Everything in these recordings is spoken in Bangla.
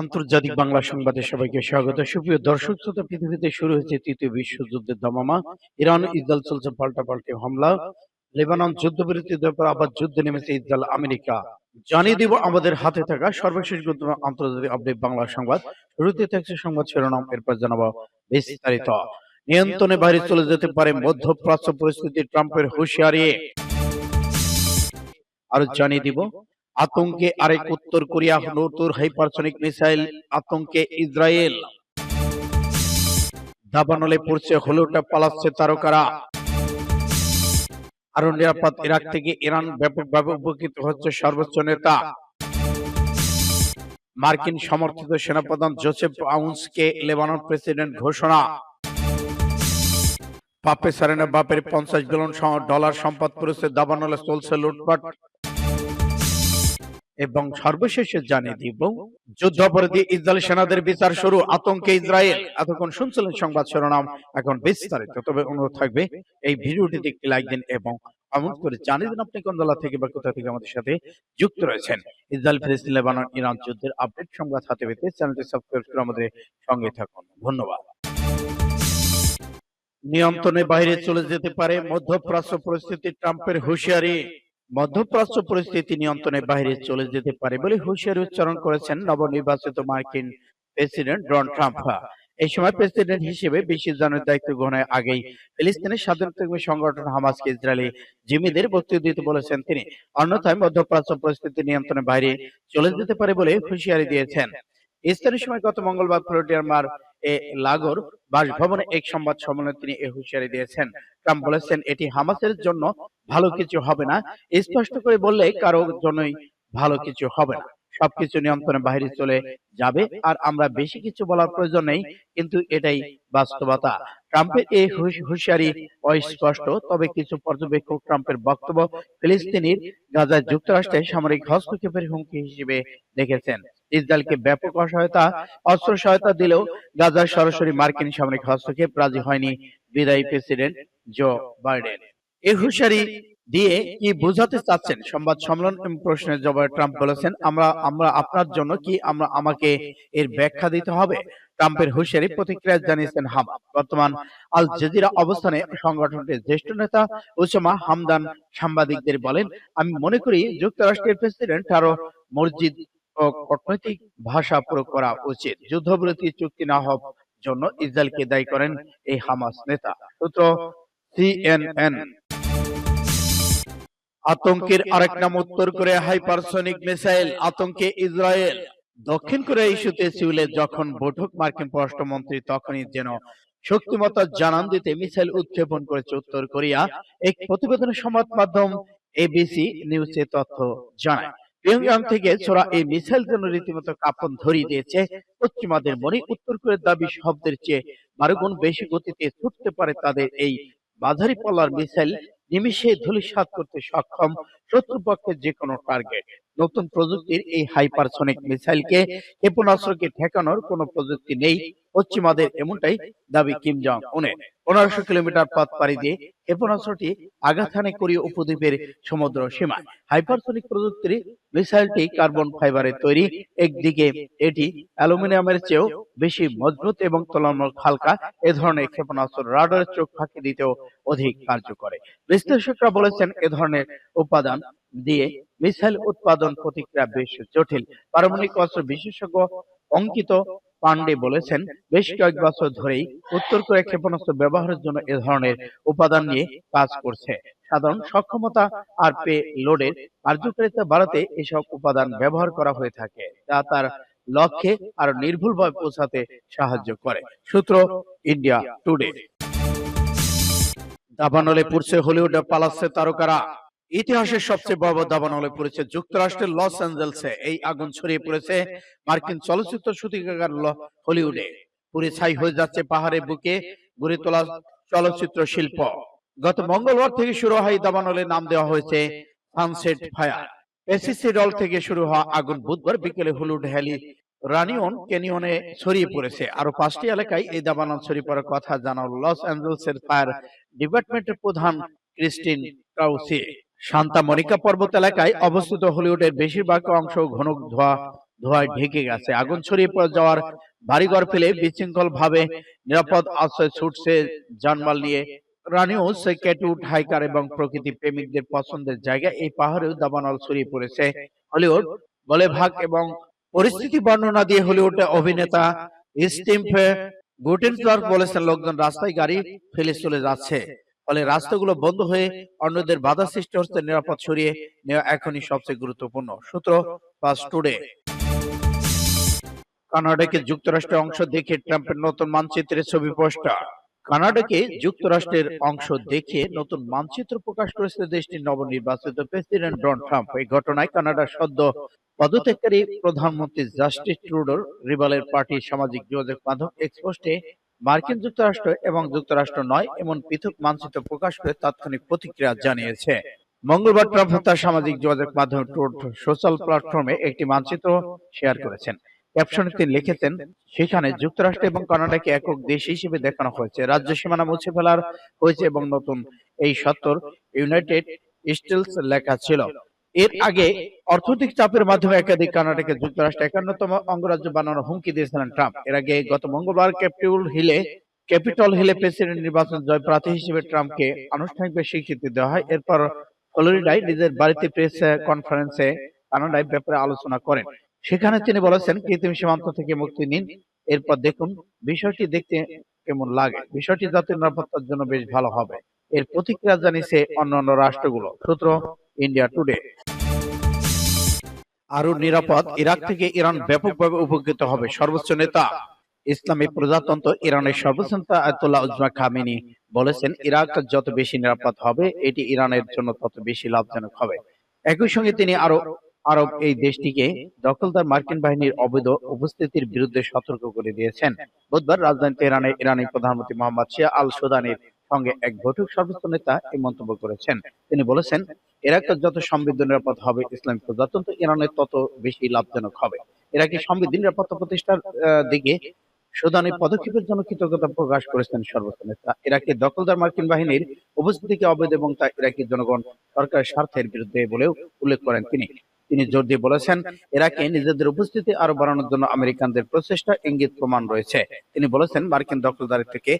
আন্তর্জাতিক বাংলা সংবাদে সবাইকে স্বাগত। সুপ্রিয় দর্শক শ্রোতা, পৃথিবীতে শুরু হয়েছে তৃতীয় বিশ্বযুদ্ধের দামামা। ইরান ইসরায়েল চলছে পাল্টা পাল্টে হামলা। লেবানন যুদ্ধবিরতির ব্যাপার আবার যুদ্ধে নেমেছে ইসরায়েল, আমেরিকা। জানিয়ে দিব আমাদের হাতে থাকা সর্বশেষ গুরুত্বপূর্ণ আন্তর্জাতিক আপডেট বাংলা সংবাদ। শুরুতে থাকছে সংবাদ শিরোনাম, এরপর জানাব বিস্তারিত। নিয়ন্ত্রণে বাইরে চলে যেতে পারে মধ্যপ্রাচ্য পরিস্থিতি, ট্রাম্পের হুঁশিয়ারি। আরও জানিয়ে দিব আতঙ্কে আরেক উত্তর কোরিয়া নতুন হাইপারসনিক মিসাইল আতঙ্কে ইসরায়েল। দাবানলে পড়ছে হলুটা পালাচ্ছে তারকারা। আরও নিরাপদ ইরাক থেকে ইরান ব্যাপকভাবে উপকৃত হচ্ছে সর্বোচ্চ নেতা। মার্কিন সমর্থিত সেনাপ্রধান জোসেফ আউন্সকে লেবানন প্রেসিডেন্ট ঘোষণা। পাপে সারেনা বাপের পঞ্চাশ বিলিয়ন ডলার সম্পদ পড়েছে দাবানলে চলছে লুটপাট। এবং সর্বশেষে জানিয়ে দিব যুদ্ধাপরাধী ইসরায়েল সেনাদের বিচার শুরু আতঙ্কে ইসরায়েল। এতক্ষণ শুনছিলেন সংবাদ শিরোনাম এখন বিস্তারিত। তবে অনুরোধ থাকবে এই ভিডিওটিতে একটি লাইক দিন এবং কমেন্ট করে জানিয়ে দিন আপনি কোন থেকে বা কোথা থেকে আমাদের সাথে যুক্ত রয়েছেন। ইসরায়েল ফিলিস্তিন লেবানন ইরান যুদ্ধের আপডেট সংবাদ হাতে পেতে চ্যানেলটি সাবস্ক্রাইব করে আমাদের সঙ্গে থাকুন। ধন্যবাদ। নিয়ন্ত্রণের বাইরে চলে যেতে পারে মধ্যপ্রাচ্য পরিস্থিতি ট্রাম্পের হুঁশিয়ারি। মধ্যপ্রাচ্য পরিস্থিতি নিয়ন্ত্রণের বাইরে চলে যেতে পারে বলে হুঁশিয়ারি উচ্চারণ করেছেন নবনির্বাচিত মার্কিন প্রেসিডেন্ট ডোনাল্ড ট্রাম্প। এই সময় প্রেসিডেন্ট হিসেবে বিশেষ জানের দায়িত্ব গ্রহণের আগেই ফিলিস্তিনের স্বাধীনতাকর্মী সংগঠন হামাসকে ইসরায়েলি জিমিদের বক্তব্য দিতে বলেছেন তিনি। অন্যথায় মধ্যপ্রাচ্য পরিস্থিতি নিয়ন্ত্রণের বাইরে চলে যেতে পারে বলে হুঁশিয়ারি দিয়েছেন। স্থানীয় সময় গত মঙ্গলবার ফ্লোরিডার মার এ লাগোর বাসভবনে এক সংবাদ সম্মেলনে তিনি এ হুঁশিয়ারি দিয়েছেন। ট্রাম্প বলেছেন, এটি হামাসের জন্য ভালো কিছু হবে না। স্পষ্ট করে বললে, কারও জন্যই ভালো কিছু হবে না। সবকিছু নিয়ন্ত্রণের বাইরে চলে যাবে, আর আমরা বেশি কিছু বলার প্রয়োজন নেই, কিন্তু এটাই বাস্তবতা। ট্রাম্পের এই হুঁশিয়ারি অস্পষ্ট, তবে কিছু পর্যবেক্ষক ট্রাম্পের বক্তব্য ফিলিস্তিনির গাজায় যুক্তরাষ্ট্রের সামরিক হস্তক্ষেপের হুমকি হিসেবে দেখেছেন। ইসরায়েলকে ব্যাপক অসহায়তা, অস্ত্র সহায়তা দিলেও গাজায় সরাসরি মার্কিন সামরিক হস্তক্ষেপ রাজি হয়নি বিদায়ী প্রেসিডেন্ট জো বাইডেন। এই হুঁশিয়ারি দিয়ে কি বোঝাতে চাচ্ছেন? সংবাদ সম্মেলন প্রশ্নের জবাবে ট্রাম্প বলেছেন, আমরা আমরা আপনার জন্য কি, আমরা, আমাকে এর ব্যাখ্যা দিতে হবে? ট্রাম্পের হুঁশিয়ারি প্রতিক্রিয়া জানিয়েছেন হামাস বর্তমান আল জাজিরা অবস্থানে সংগঠনটির জ্যেষ্ঠ নেতা ওসামা হামদান সাংবাদিকদের বলেন, আমি মনে করি যুক্তরাষ্ট্রের প্রেসিডেন্ট আরও মসজিদ ও কূটনৈতিক ভাষা প্রয়োগ করা উচিত। যুদ্ধবিরতি চুক্তি না হওয়ার জন্য ইসরায়েলকে দায়ী করেন এই হামাস নেতা। সূত্র সিএনএন। আতঙ্কের আরেক নাম উত্তর কোরিয়া হাইপারসনিক মিসাইল, আতঙ্কে ইসরায়েল। দক্ষিণ কোরিয়া ইস্যুতে সিউলে যখন বৈঠক, মার্কিন পররাষ্ট্রমন্ত্রী তখনই যেন শক্তিমত্তা জানান দিতে মিসাইল উৎক্ষেপণ করেছে উত্তর কোরিয়া, এক প্রতিবেদনে সংবাদ মাধ্যম এবিসি নিউজে তথ্য জানায়। পিয়ংইয়ং থেকে ছোড়া এই মিসাইল যেন রীতিমতো কাপন ধরিয়ে দিয়েছে পশ্চিমাদের মনে উত্তর কোরিয়ার দাবি শব্দের চেয়ে বারো গুণ বেশি গতিতে ছুটতে পারে তাদের এই মাঝারি পল্লার মিসাইল নিমিষে ধূলিসাৎ করতে সক্ষম শত্রুপক্ষের যে কোনো টার্গেট নতুন প্রযুক্তির এই হাইপারসনিক মিসাইলকে ক্ষেপণাস্ত্রকে ঠেকানোর কোনো প্রযুক্তি নেই পশ্চিমাদের এমনটাই দাবি কিম জং উনের পনেরোশো কিলোমিটার পথ পাড়ি দিয়ে ক্ষেপণাস্ত্রটি আঘাত হানে কোরীয় উপদ্বীপের সমুদ্র সীমায়। হাইপারসনিক প্রযুক্তির মিসাইলটি কার্বন ফাইবারের তৈরি। একদিকে এটি অ্যালুমিনিয়ামের চেয়েও বেশি মজবুত এবং তুলনামূলক হালকা। এ ধরনের ক্ষেপণাস্ত্র রাডারের চোখ ফাঁকি দিতেও অধিক কার্যকরে। বিশ্লেষকরা বলেছেন, এ ধরনের উপাদান দিয়ে মিসাইল উৎপাদন প্রতিক্রিয়া বেশ জটিল। পারমাণবিক অস্ত্র বিশেষজ্ঞ অঙ্কিত পান্ডে বলেছেন, বেশ কয়েক বছর ধরেই উত্তর কোরিয়া ক্ষেপণাস্ত্র ব্যবহারের জন্য এ ধরনের উপাদান নিয়ে কাজ করছে। সাধারণ সক্ষমতা আর পে লোডের কার্যকারিতা বাড়াতে এসব উপাদান ব্যবহার করা হয়ে থাকে, যা তার লক্ষ্যে আরও নির্ভুলভাবে পৌঁছাতে সাহায্য করে। সূত্র ইন্ডিয়া টুডে। দাবানলে পড়ছে হলিউডে পালাচ্ছে তারকারা। ইতিহাসের সবচেয়ে বড় দাবানলে পড়েছে যুক্তরাষ্ট্রের লস অ্যাঞ্জেলসে এই আগুন ছড়িয়ে পড়েছে মার্কিন চলচ্চিত্র শুটিংকার হলিউডে। পুরে ছাই হয়ে যাচ্ছে পাহাড়ের বুকে গড়ে তোলা চলচ্চিত্র শিল্প। গত মঙ্গলবার থেকে শুরু হয় দাবানলে নাম দেওয়া হয়েছে সানসেট ফায়ার। এসিসি দল থেকে শুরু হওয়া আগুন বুধবার বিকেলে হলুড হ্যালি রানিয়ন ক্যানিয়নে ছড়িয়ে পড়েছে। আরও পাঁচটি এলাকায় এই দাবানল ছড়িয়ে পড়ার কথা জানাল লস অ্যাঞ্জেলসের ফায়ার ডিপার্টমেন্টের প্রধান ক্রিস্টিন ক্রাউসি। সান্তা মনিকা পর্বত এলাকায় অবস্থিত হলিউডের বেশিরভাগ অংশ ঘন ধোয়া ধোঁয়ায় ঢেকে গেছে। আগুন ছড়িয়ে পড়ে যাওয়ার বাড়িঘর ফেলে বিশৃঙ্খল ভাবে নিরাপদ আশ্রয় ছুটছে জানমাল নিয়ে। রানিউস ক্যাটুট হাইকার এবং প্রকৃতি প্রেমিকদের পছন্দের জায়গা এই পাহাড়েও দাবানল ছড়িয়ে পড়েছে। হলিউড বলে ভাগ এবং পরিস্থিতি বর্ণনা দিয়ে হলিউড অভিনেতা স্টিম গুটেনবার্গ বলেছেন লোকজন রাস্তায় গাড়ি ফেলে চলে যাচ্ছে। ফলে রাস্তাগুলো বন্ধ হয়ে অন্যদের বাধা সৃষ্টি হচ্ছে নিরাপদ সরিয়ে নেওয়া এখনই সবচেয়ে গুরুত্বপূর্ণ। সূত্র পাস টুডে কানাডাকে যুক্তরাষ্ট্রের অংশ দেখে ট্রাম্পের নতুন মানচিত্রের ছবি পোস্টার। কানাডাকে যুক্তরাষ্ট্রের অংশ দেখে নতুন মানচিত্র প্রকাশ করেছে দেশটির নবনির্বাচিত প্রেসিডেন্ট ডোনাল্ড ট্রাম্প এই ঘটনায় কানাডার সদ্য পদত্যাগকারী প্রধানমন্ত্রী জাস্টিস ট্রুডোর রিবালের পার্টির সামাজিক যোগাযোগ মাধ্যম এক্সপোস্টে মার্কিন যুক্তরাষ্ট্র এবং যুক্তরাষ্ট্র নয়, এমন পৃথক মানচিত্র প্রকাশ করে তাৎক্ষণিক প্রতিক্রিয়া জানিয়েছে। মঙ্গলবার ট্রাম্প তার সামাজিক যোগাযোগ মাধ্যম সোশ্যাল প্ল্যাটফর্মে একটি মানচিত্র শেয়ার করেছেন। ক্যাপশনে তিনি লিখেছেন, সেখানে যুক্তরাষ্ট্র এবং কানাডাকে একক দেশ হিসেবে দেখানো হয়েছে। রাজ্য সীমানা মুছে ফেলার হয়েছে এবং নতুন এই সত্তর ইউনাইটেড স্টিলস লেখা ছিল। এর আগে অর্থনৈতিক চাপের মাধ্যমে একাধিক কানাডাকে যুক্তরাষ্ট্র একান্নতম অঙ্গরাজ্য বানানোর হুমকি দিয়েছিলেন ট্রাম্প। এর আগে গত মঙ্গলবার ক্যাপিটল হিলে ক্যাপিটল হিলে প্রেসিডেন্ট নির্বাচন জয় প্রার্থী হিসেবে ট্রাম্পকে আনুষ্ঠানিকভাবে স্বীকৃতি দেওয়া হয়। এরপর ফ্লোরিডায় নিজের বাড়িতে প্রেস কনফারেন্সে কানাডায় ব্যাপারে আলোচনা করেন। সেখানে তিনি বলেছেন কৃত্রিম সীমান্ত থেকে মুক্তি নিন। এরপর দেখুন বিষয়টি দেখতে কেমন লাগে। বিষয়টি জাতীয় নিরাপত্তার জন্য বেশ ভালো হবে। এর প্রতিক্রিয়া জানিয়েছে অন্যান্য রাষ্ট্রগুলো সূত্র ইন্ডিয়া টুডে আরও নিরাপদ ইরাক থেকে ইরান ব্যাপকভাবে উপকৃত হবে। সর্বোচ্চ নেতা ইসলামী প্রজাতন্ত্র ইরানের সর্বোচ্চ নেতা আয়তুল্লাহ উজমা খামিনি বলেছেন ইরাক যত বেশি নিরাপদ হবে এটি ইরানের জন্য তত বেশি লাভজনক হবে। একই সঙ্গে তিনি আরও আরব এই দেশটিকে দখলদার মার্কিন বাহিনীর অবৈধ উপস্থিতির বিরুদ্ধে সতর্ক করে দিয়েছেন। বুধবার রাজধানী তেহরানে ইরানি প্রধানমন্ত্রী মোহাম্মদ শিয়া আল সুদানির সঙ্গে এক বৈঠক সর্বোচ্চ নেতা এই মন্তব্য করেছেন। তিনি বলেছেন ইরাকের যত সমৃদ্ধ নিরাপদ হবে ইসলামিক প্রজাতন্ত্র ইরানের তত বেশি লাভজনক হবে। ইরাকি সমৃদ্ধ নিরাপত্তা প্রতিষ্ঠার দিকে সুদানি পদক্ষেপের জন্য কৃতজ্ঞতা প্রকাশ করেছেন সর্বোচ্চ নেতা? ইরাকের দখলদার মার্কিন বাহিনীর উপস্থিতিকে অবৈধ এবং তা ইরাকি জনগণ সরকারের স্বার্থের বিরুদ্ধে বলেও উল্লেখ করেন তিনি? তিনি জোর দিয়ে বলেছেন, ইরাকে নিজেদের উপস্থিতি আরও বাড়ানোর জন্য আমেরিকানদের প্রচেষ্টা ইঙ্গিত প্রমাণ রয়েছে। তিনি বলেছেন, মার্কিন দখলদারি থেকে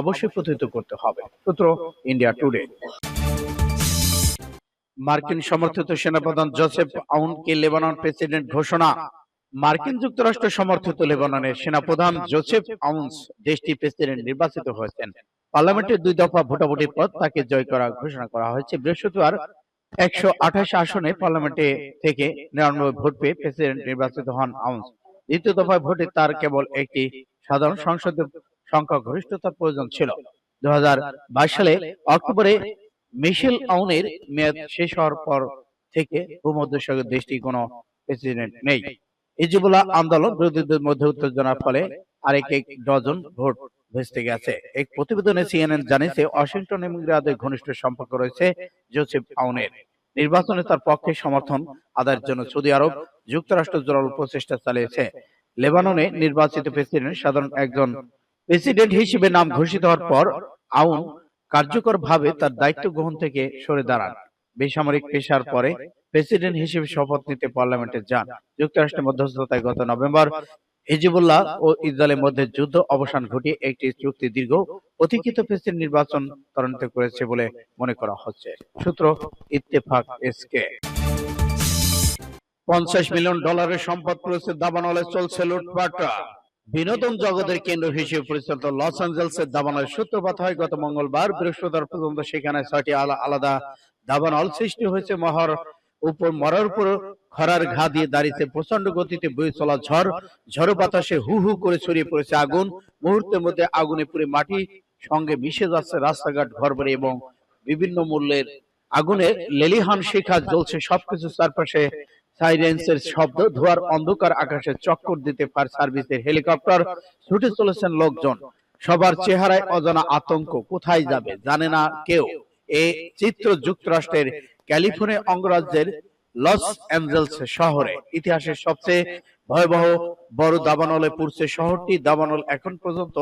অবশ্যই প্রতিহিত করতে হবে। সূত্র ইন্ডিয়া টুডে। মার্কিন সমর্থিত সেনাপ্রধান জোসেফ আউনকে লেবানন প্রেসিডেন্ট ঘোষণা। মার্কিন যুক্তরাষ্ট্র সমর্থিত লেবাননের সেনাপ্রধান জোসেফ আউন্স দেশটি প্রেসিডেন্ট নির্বাচিত হয়েছেন। পার্লামেন্টের দুই দফা ভোটাভুটির পর তাকে জয় করা ঘোষণা করা হয়েছে বৃহস্পতিবার। একশো আঠাশ আসনে পার্লামেন্টে থেকে নিরানব্বই ভোট পেয়ে প্রেসিডেন্ট নির্বাচিত হন আউন্স দ্বিতীয় দফায় ভোটে তার কেবল একটি সাধারণ সংখ্যাগরিষ্ঠতার প্রয়োজন ছিল। দু হাজার বাইশ সালে অক্টোবরে মিশেল আউনের মেয়াদ শেষ হওয়ার পর থেকে ভূমধ্যসাগর দেশটি কোনো প্রেসিডেন্ট নেই। ইজিবুল্লাহ আন্দোলন বিরোধীদের মধ্যে উত্তেজনার ফলে আরেক এক ডজন ভোট ভেস্তে গেছে। এক প্রতিবেদনে সিএনএন জানিয়েছে, ওয়াশিংটন এবং রিয়াদের ঘনিষ্ঠ সম্পর্ক রয়েছে জোসেফ আউনের। নির্বাচনে তার পক্ষে সমর্থন আদায়ের জন্য সৌদি আরব যুক্তরাষ্ট্র জোরালো প্রচেষ্টা চালিয়েছে। লেবাননে নির্বাচিত প্রেসিডেন্ট সাধারণ একজন প্রেসিডেন্ট হিসেবে নাম ঘোষিত হওয়ার পর আউন কার্যকরভাবে তার দায়িত্ব গ্রহণ থেকে সরে দাঁড়ান। বেসামরিক পেশার পরে প্রেসিডেন্ট হিসেবে শপথ নিতে পার্লামেন্টে যান। যুক্তরাষ্ট্রের মধ্যস্থতায় গত নভেম্বর হিজিবুল্লাহ ও ইসরায়েলের মধ্যে যুদ্ধ অবসান ঘটিয়ে একটি চুক্তি দীর্ঘ অধিকৃত প্রেসিডেন্ট নির্বাচন ত্বরান্বিত করেছে বলে মনে করা হচ্ছে। সূত্র ইত্তেফাক এসকে। পঞ্চাশ মিলিয়ন ডলারের সম্পদ করেছে দাবানলে চলছে লুটপাট। বিনোদন জগতের কেন্দ্র হিসেবে পরিচালিত লস অ্যাঞ্জেলসের দাবানলের সূত্রপাত হয় গত মঙ্গলবার বৃহস্পতিবার পর্যন্ত সেখানে ছয়টি আলা- আলাদা দাবানল সৃষ্টি হয়েছে মহর। উপর মরার উপর খরার ঘা দিয়ে দাঁড়িয়েছে প্রচণ্ড গতিতে বয়ে চলা ঝড়। ঝড়ো বাতাসে হু হু করে ছড়িয়ে পড়েছে আগুন। মুহূর্তের মধ্যে আগুনে পুড়ে মাটি সঙ্গে মিশে যাচ্ছে রাস্তাঘাট, ঘরবাড়ি এবং বিভিন্ন মূল্যের আগুনে লেলিহান শিখা জ্বলছে। সবকিছু চারপাশে সাইরেন্সের শব্দ, ধোয়ার অন্ধকার আকাশে চক্কর দিতে ফায়ার সার্ভিসের হেলিকপ্টার। ছুটে চলেছেন লোকজন। সবার চেহারায় অজানা আতঙ্ক। কোথায় যাবে? জানে না কেউ। এই চিত্র যুক্তরাষ্ট্রের ক্যালিফোর্নিয়া অঙ্গরাজ্যের লস অ্যাঞ্জেলস শহরে। ইতিহাসের সবচেয়ে ভয়াবহ বড় দাবানলে পড়ছে শহরটি। দাবানল এখন পর্যন্ত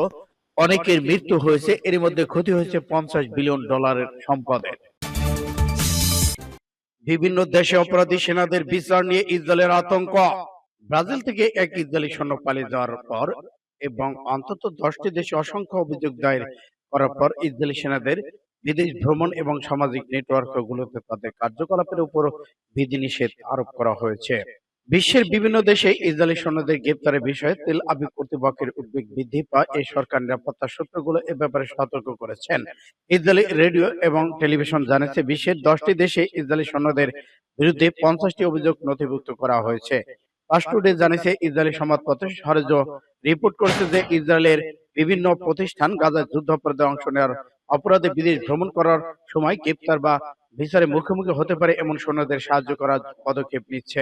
অনেকের মৃত্যু হয়েছে। এর মধ্যে ক্ষতি হয়েছে পঞ্চাশ বিলিয়ন ডলারের সম্পদের। বিভিন্ন দেশে অপরাধী সেনাদের বিচার নিয়ে ইসরায়েলের আতঙ্ক। ব্রাজিল থেকে এক ইসরায়েলি সৈন্য পালিয়ে যাওয়ার পর এবং অন্তত দশটি দেশে অসংখ্য অভিযোগ দায়ের করার পর ইসরায়েলি সেনাদের বিদেশ ভ্রমণ এবং সামাজিক নেটওয়ার্কগুলোতে তাদের কার্যকলাপের উপর বিধিনিষেধ আরোপ করা হয়েছে। বিশ্বের বিভিন্ন দেশে ইসরায়েলি সৈন্যদের গ্রেপ্তারের বিষয়ে তেল আবিব কর্তৃপক্ষের উদ্বেগ বৃদ্ধি পায়। এই সরকার নিরাপত্তা সূত্রগুলো এ ব্যাপারে সতর্ক করেছেন। ইসরায়েলি রেডিও এবং টেলিভিশন জানিয়েছে, বিশ্বের দশটি দেশে ইসরায়েলি সৈন্যদের বিরুদ্ধে পঞ্চাশটি অভিযোগ নথিভুক্ত করা হয়েছে। ফার্স্ট জানিয়েছে, ইসরায়েলি সংবাদপত্র সরেজ রিপোর্ট করেছে যে ইসরায়েলের বিভিন্ন প্রতিষ্ঠান গাজায় যুদ্ধাপরাধে অংশ নেওয়ার অপরাধে বিদেশ ভ্রমণ করার সময় গ্রেপ্তার বা বিচারে মুখোমুখি হতে পারে এমন সৈন্যদের সাহায্য করার পদক্ষেপ নিচ্ছে।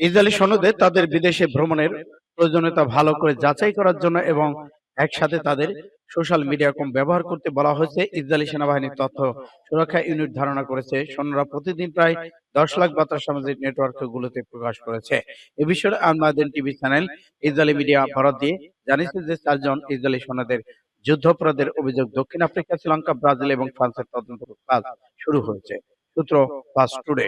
ইসরায়েলি সৈন্যদের তাদের বিদেশে ভ্রমণের প্রয়োজনীয়তা ভালো করে যাচাই করার জন্য এবং একসাথে তাদের সোশ্যাল মিডিয়া কম ব্যবহার করতে বলা হয়েছে। ইসরায়েলি সেনাবাহিনীর তথ্য সুরক্ষা ইউনিট ধারণা করেছে। সৈন্যরা প্রতিদিন প্রায় দশ লাখ বার্তা সামাজিক নেটওয়ার্ক গুলোতে প্রকাশ করেছে। এ বিষয়ে আলমাদিন TV channel Israeli media Bharat দিয়ে জানিয়েছে যে চারজন ইসরায়েলি সৈন্যদের যুদ্ধাপরাধের অভিযোগ দক্ষিণ আফ্রিকা, শ্রীলঙ্কা, ব্রাজিল এবং ফ্রান্সের তদন্ত কাজ শুরু হয়েছে। সূত্র ফাস্ট টুডে।